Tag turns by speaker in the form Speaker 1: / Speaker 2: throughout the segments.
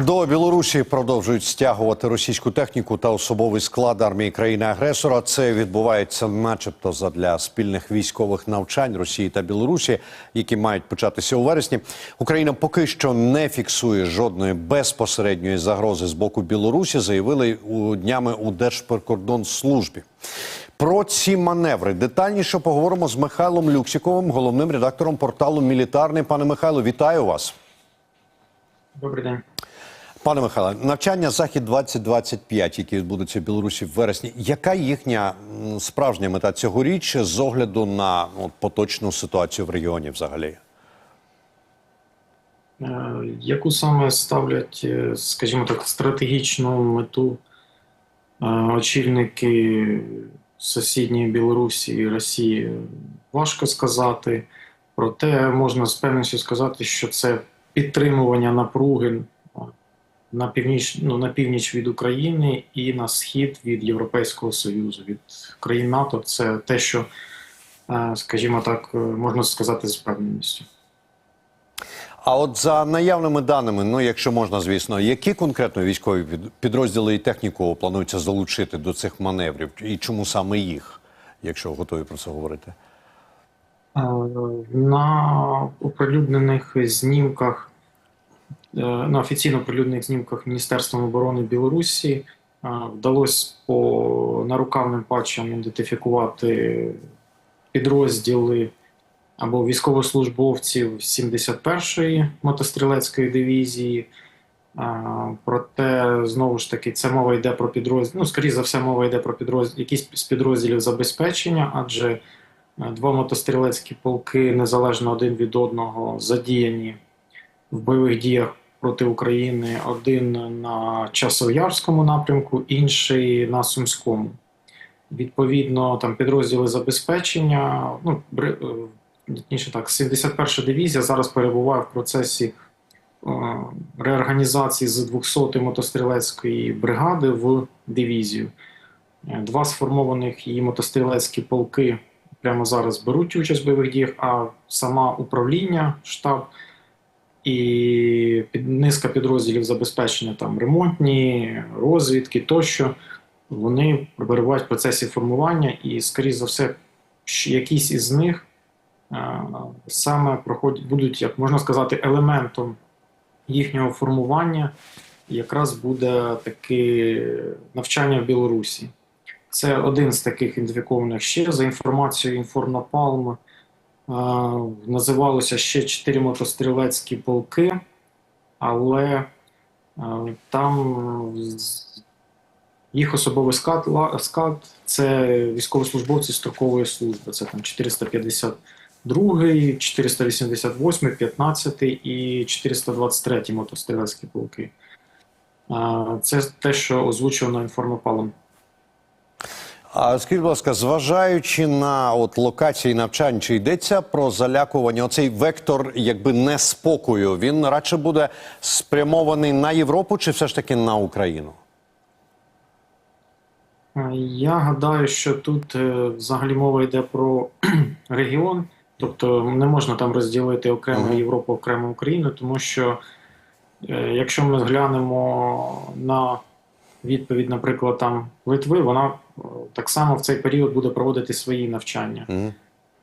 Speaker 1: До Білорусі продовжують стягувати російську техніку та особовий склад армії країни-агресора. Це відбувається, начебто, задля спільних військових навчань Росії та Білорусі, які мають початися у вересні. Україна поки що не фіксує жодної безпосередньої загрози з боку Білорусі. Заявили у днями у Держприкордонслужбі. Про ці маневри детальніше поговоримо з Михайлом Люксіковим, головним редактором порталу Мілітарний. Пане Михайло, вітаю вас.
Speaker 2: Добрий день.
Speaker 1: Пане Михайле, навчання Захід 2025 які відбудуться в Білорусі в вересні. Яка їхня справжня мета цьогоріч з огляду на от, поточну ситуацію в регіоні взагалі?
Speaker 2: Е, Яку саме ставлять, е, скажімо так, стратегічну мету е, очільники сусідньої Білорусі і Росії, важко сказати. Проте можна з певністю сказати, що це підтримування напруги на північ, ну, на північ від України і на схід від Європейського Союзу, від країн НАТО. Це те, що, е, скажімо так, е, можна сказати з впевненістю.
Speaker 1: А от за наявними даними, ну якщо можна, звісно, які конкретно військові підрозділи і техніку планується залучити до цих маневрів, і чому саме їх, якщо готові про це говорити?
Speaker 2: Е, На оприлюднених знімках, на офіційно оприлюднених знімках Міністерством оборони Білорусі е, вдалося по нарукавним патчам ідентифікувати підрозділи або військовослужбовців 71-ї мотострілецької дивізії. Е, Проте, знову ж таки, це мова йде про підрозділ. Ну, скоріше за все, мова йде про підрозділ, якісь з підрозділів забезпечення, адже Е, Два мотострілецькі полки незалежно один від одного задіяні в бойових діях проти України. Один на Часов'ярському напрямку, інший на Сумському. Відповідно, там підрозділи забезпечення. Ну, бри- е, точніше так, 71 дивізія зараз перебуває в процесі е, реорганізації з 200 мотострілецької бригади в дивізію. Е, Два сформованих її мотострілецькі полки прямо зараз беруть участь в бойових діях, а сама управління, штаб і під, низка підрозділів забезпечення там ремонтні, розвідки тощо, вони перебувають в процесі формування, і, скоріш за все, якісь із них е, саме проходять, будуть, як можна сказати, елементом їхнього формування, якраз буде таке навчання в Білорусі. Це один з таких ідентифікованих ще за інформацією Інформнапалм. Називалося ще чотири мотострілецькі полки, але е, там їх особовий склад, склад це військовослужбовці строкової служби. Це там 452, 488, 15 і 423 мотострілецькі полки. Це те, що озвучено інформопалом.
Speaker 1: А скажіть, будь ласка, зважаючи на от локації навчань, чи йдеться про залякування? Оцей вектор, якби неспокою, він радше буде спрямований на Європу, чи все ж таки на Україну?
Speaker 2: Я гадаю, що тут е, взагалі мова йде про регіон, тобто не можна там розділити окремо. Європу, окремо Україну, тому що е, якщо ми глянемо на відповідь, наприклад, там Литви, вона так само в цей період буде проводити свої навчання.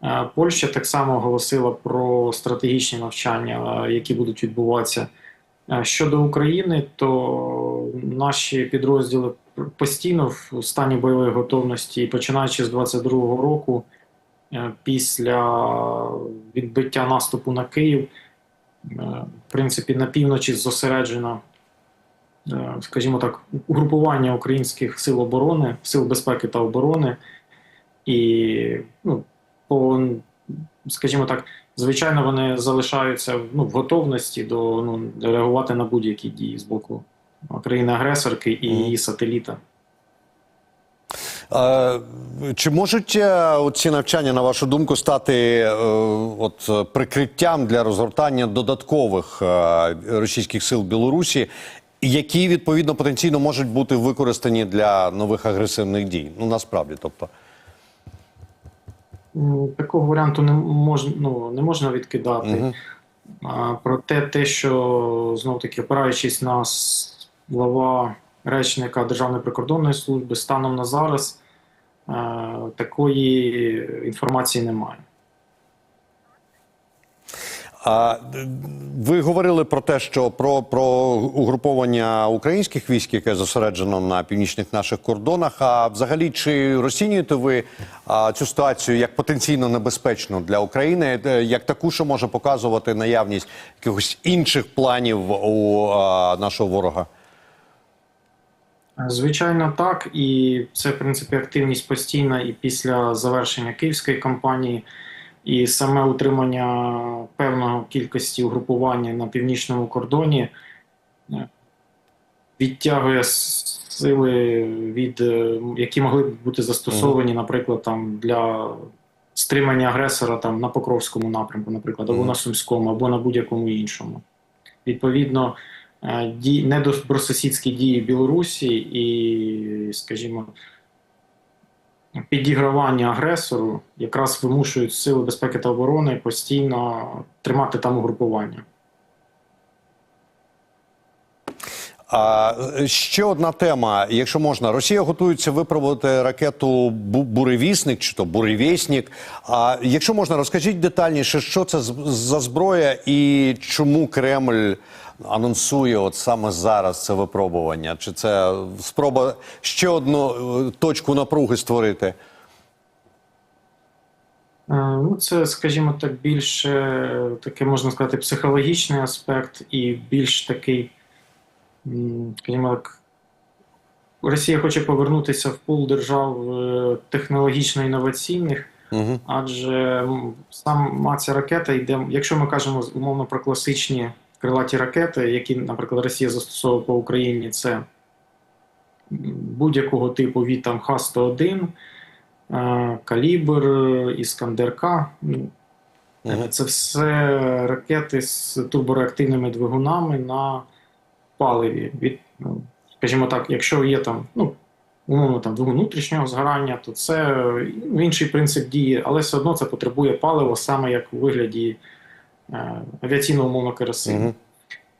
Speaker 2: Е, Польща так само оголосила про стратегічні навчання, е, які будуть відбуватися. Е, Щодо України, то наші підрозділи постійно в стані бойової готовності, і починаючи з 22-го року, після відбиття наступу на Київ, в принципі, на півночі зосереджено, е, скажімо так, угрупування українських сил оборони, сил безпеки та оборони. І ну, по, скажімо так, звичайно, вони залишаються ну, в готовності до ну, реагувати на будь-які дії з боку країни-агресорки і її сателіта.
Speaker 1: Е, Чи можуть е, ці навчання, на вашу думку, стати е, от, е, прикриттям для розгортання додаткових е, російських сил Білорусі, які відповідно потенційно можуть бути використані для нових агресивних дій? Ну насправді, тобто.
Speaker 2: Такого варіанту не можна, ну, не можна відкидати.
Speaker 1: Мгм.
Speaker 2: А, Проте те, що знов таки опираючись на слова речника Державної прикордонної служби, станом на зараз е, такої інформації немає.
Speaker 1: А ви говорили про те, що про, про угруповання українських військ, яке зосереджено на північних наших кордонах. А взагалі, чи розцінюєте ви а, цю ситуацію як потенційно небезпечну для України, Е, як таку, що може показувати наявність якихось інших планів у а, нашого ворога?
Speaker 2: Звичайно, так, і це в принципі активність постійна і після завершення київської кампанії, і саме утримання кількості угрупування на північному кордоні е, відтягує сили від е, які могли б бути застосовані, наприклад, там для стримання агресора там на Покровському напрямку, наприклад, або на Сумському, або на будь-якому іншому. Відповідно, е, недобросусідські дії Білорусі і, скажімо, підігравання агресору якраз вимушують сили безпеки та оборони постійно тримати там угрупування.
Speaker 1: А е, ще одна тема, якщо можна, Росія готується випробувати ракету буревісник чи то буревісник. А якщо можна, розкажіть детальніше, що це за зброя і чому Кремль анонсує от саме зараз це випробування? Чи це спроба ще одну е, точку напруги створити?
Speaker 2: Е, Ну, це, скажімо так, більше таке можна сказати, психологічний аспект і більш такий, скажімо так, Росія хоче повернутися в пул держав е, технологічно інноваційних,
Speaker 1: Угу.
Speaker 2: адже сама ця ракета йде, якщо ми кажемо умовно про класичні крилаті ракети, які, наприклад, Росія застосовує по Україні, це будь-якого типу від там Х-101, е, Калібр, Іскандер-К. Ну, Це все ракети з турбореактивними двигунами на паливі. Від, ну, скажімо так, якщо є там, ну, умовно там внутрішнього згорання, то це ну, інший принцип дії, але все одно це потребує палива саме як у вигляді е, авіаційного умовно керосину.
Speaker 1: Угу.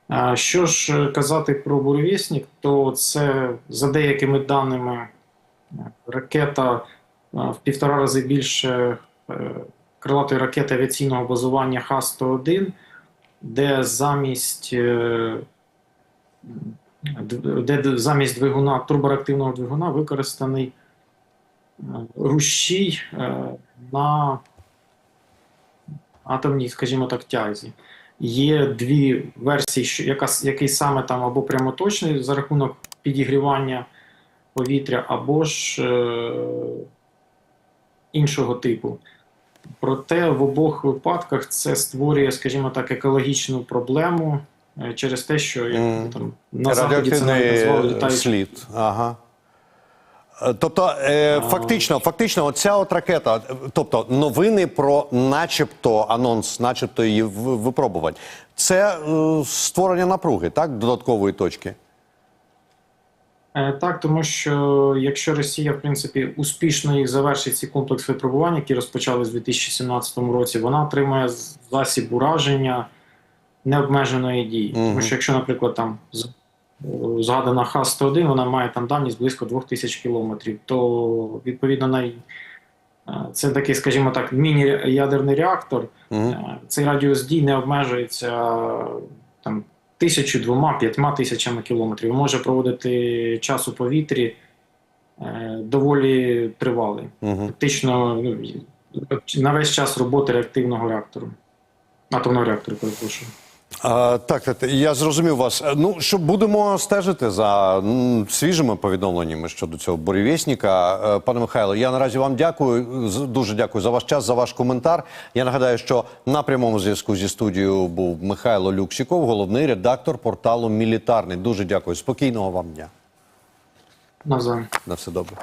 Speaker 2: А Що ж е, казати про буревісник, то це за деякими даними е, ракета е, в півтора рази більше крилатої ракети авіаційного базування Х-101, де замість, де замість двигуна, турбореактивного двигуна використаний е, рушій е, на атомній, скажімо так, тязі. Є дві версії, що яка, який саме там або прямоточний за рахунок підігрівання повітря, або ж е, іншого типу. Проте в обох випадках це створює, скажімо так, екологічну проблему через те, що як
Speaker 1: Мгм.
Speaker 2: там на заході це назвали
Speaker 1: Радіоактивний слід. Ага. Е, Тобто, е, фактично, фактично, оця от ракета, е, тобто новини про начебто анонс, начебто її випробувань, це е, створення напруги, так, додаткової точки.
Speaker 2: Е, Так, тому що якщо Росія, в принципі, успішно їх завершить ці комплекс випробувань, які розпочали в 2017 році, вона отримає засіб ураження необмеженої дії.
Speaker 1: Мгм.
Speaker 2: Тому що якщо, наприклад, там згадана Х-101, вона має там дальність близько 2000 кілометрів, то відповідно на е, це такий, скажімо так, міні-ядерний реактор.
Speaker 1: Угу.
Speaker 2: Цей радіус дій не обмежується там тисячу, двома, п'ятьма тисячами кілометрів. Може проводити час у повітрі е, доволі тривалий.
Speaker 1: Угу.
Speaker 2: Фактично ну, на весь час роботи реактивного реактору. Атомного реактору, перепрошую.
Speaker 1: А, так, так, я зрозумів вас. Е, Ну, що будемо стежити за свіжими повідомленнями щодо цього бурєвєсника. Е, Пане Михайло, я наразі вам дякую. Дуже дякую за ваш час, за ваш коментар. Я нагадаю, що на прямому зв'язку зі студією був Михайло Люксіков, головний редактор порталу Мілітарний. Дуже дякую. Спокійного вам дня. На все добре.